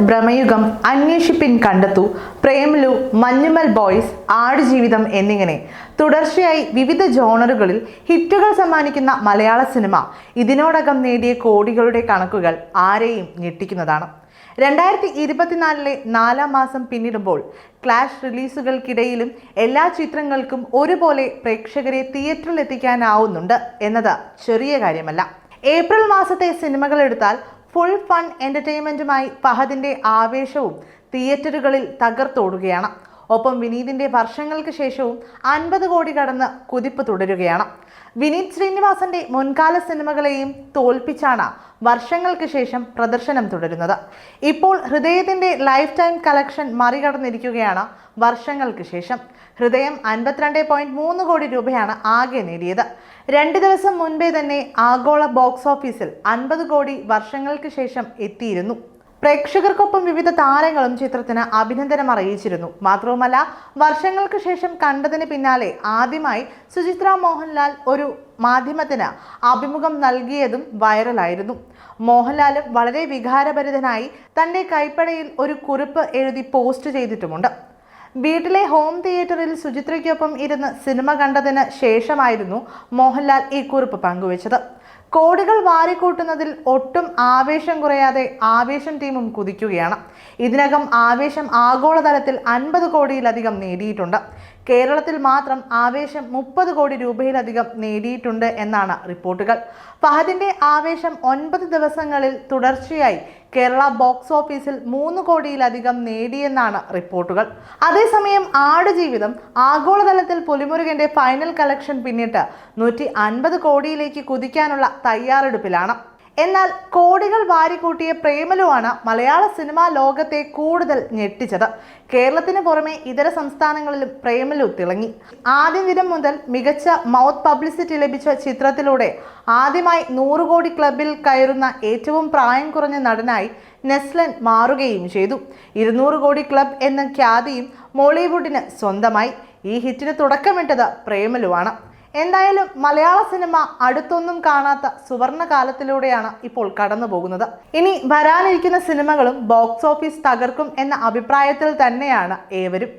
ഭ്രമയുഗം അന്വേഷിപ്പിൻ കണ്ടെത്തൂ. പ്രേംലു മഞ്ഞുമൽ ബോയ്സ് ആടുജീവിതം എന്നിങ്ങനെ. തുടർച്ചയായി വിവിധ ജോണറുകളിൽ ഹിറ്റുകൾ സമ്മാനിക്കുന്ന മലയാള സിനിമ. ഇതിനോടകം നേടിയ കോടികളുടെ കണക്കുകൾ ആരെയും ഞെട്ടിക്കുന്നതാണ്. രണ്ടായിരത്തി ഇരുപത്തിനാലിലെ നാലാം മാസം പിന്നിടുമ്പോൾ ക്ലാഷ് റിലീസുകൾക്കിടയിലും എല്ലാ ചിത്രങ്ങൾക്കും ഒരുപോലെ പ്രേക്ഷകരെ തിയേറ്ററിൽ എത്തിക്കാനാവുന്നുണ്ട് എന്നത് ചെറിയ കാര്യമല്ല. ഏപ്രിൽ മാസത്തെ സിനിമകൾ എടുത്താൽ ഫുൾ ഫൺ എന്റർടൈൻമെന്റുമായി ഫഹദിന്റെ ആവേശവും തിയേറ്ററുകളിൽ തകർത്തോടുകയാണ്. ഒപ്പം വിനീതിന്റെ വർഷങ്ങൾക്ക് ശേഷവും അൻപത് കോടി കടന്ന് കുതിപ്പ് തുടരുകയാണ്. വിനീത് ശ്രീനിവാസന്റെ മുൻകാല സിനിമകളെയും തോൽപ്പിച്ചാണ് വർഷങ്ങൾക്ക് ശേഷം പ്രദർശനം തുടരുന്നത്. ഇപ്പോൾ ഹൃദയത്തിന്റെ ലൈഫ് ടൈം കളക്ഷൻ മറികടന്നിരിക്കുകയാണ് വർഷങ്ങൾക്ക് ശേഷം. ഹൃദയം അൻപത്തിരണ്ട് പോയിന്റ് മൂന്ന് കോടി രൂപയാണ് ആകെ നേടിയത്. രണ്ട് ദിവസം മുൻപേ തന്നെ ആഗോള ബോക്സ് ഓഫീസിൽ അൻപത് കോടി വർഷങ്ങൾക്ക് ശേഷം എത്തിയിരുന്നു. പ്രേക്ഷകർക്കൊപ്പം വിവിധ താരങ്ങളും ചിത്രത്തിന് അഭിനന്ദനം അറിയിച്ചിരുന്നു. മാത്രവുമല്ല വർഷങ്ങൾക്ക് ശേഷം കണ്ടതിന് പിന്നാലെ ആദ്യമായി സുചിത്ര മോഹൻലാൽ ഒരു മാധ്യമത്തിന് അഭിമുഖം നൽകിയതും വൈറലായിരുന്നു. മോഹൻലാലും വളരെ വികാരഭരിതനായി തന്റെ കൈപ്പടയിൽ ഒരു കുറിപ്പ് എഴുതി പോസ്റ്റ് ചെയ്തിട്ടുമുണ്ട്. വീട്ടിലെ ഹോം തിയേറ്ററിൽ സുചിത്രയ്ക്കൊപ്പം ഇരുന്ന് സിനിമ കണ്ടതിന് ശേഷമായിരുന്നു മോഹൻലാൽ ഈ കുറിപ്പ് പങ്കുവച്ചത്. കോടികൾ വാരിക്കൂട്ടുന്നതിൽ ഒട്ടും ആവേശം കുറയാതെ ആവേശം ടീമും കുതിക്കുകയാണ്. ഇതിനകം ആവേശം ആഗോളതലത്തിൽ അൻപത് കോടിയിലധികം നേടിയിട്ടുണ്ട്. കേരളത്തിൽ മാത്രം ആവേശം മുപ്പത് കോടി രൂപയിലധികം നേടിയിട്ടുണ്ട് എന്നാണ് റിപ്പോർട്ടുകൾ. ഫഹദിന്റെ ആവേശം ഒൻപത് ദിവസങ്ങളിൽ തുടർച്ചയായി കേരള ബോക്സ് ഓഫീസിൽ മൂന്ന് കോടിയിലധികം നേടിയെന്നാണ് റിപ്പോർട്ടുകൾ. അതേസമയം ആടുജീവിതം ആഗോളതലത്തിൽ പുലിമുരുകന്റെ ഫൈനൽ കളക്ഷൻ പിന്നിട്ട് നൂറ്റി അൻപത് കോടിയിലേക്ക് കുതിക്കാനുള്ള തയ്യാറെടുപ്പിലാണ്. എന്നാൽ കോടികൾ വാരിക്കൂട്ടിയ പ്രേമലുവാണ് മലയാള സിനിമാ ലോകത്തെ കൂടുതൽ ഞെട്ടിച്ചത്. കേരളത്തിന് പുറമെ ഇതര സംസ്ഥാനങ്ങളിലും പ്രേമലു തിളങ്ങി. ആദ്യ ദിനം മുതൽ മികച്ച മൗത്ത് പബ്ലിസിറ്റി ലഭിച്ച ചിത്രത്തിലൂടെ ആദ്യമായി നൂറ് കോടി ക്ലബിൽ കയറുന്ന ഏറ്റവും പ്രായം കുറഞ്ഞ നടനായി നെസ്ലൻ മാറുകയും ചെയ്തു. ഇരുന്നൂറ് കോടി ക്ലബ് എന്ന ഖ്യാതിയും മോളിവുഡിന് സ്വന്തമായി. ഈ ഹിറ്റിന് തുടക്കമിട്ടത് പ്രേമലുവാണ്. എന്തായാലും മലയാള സിനിമ അടുത്തൊന്നും കാണാത്ത സുവർണ കാലത്തിലൂടെയാണ് ഇപ്പോൾ കടന്നു പോകുന്നത്. ഇനി വരാനിരിക്കുന്ന സിനിമകളും ബോക്സ് ഓഫീസ് തകർക്കും എന്ന അഭിപ്രായത്തിൽ തന്നെയാണ് ഏവരും.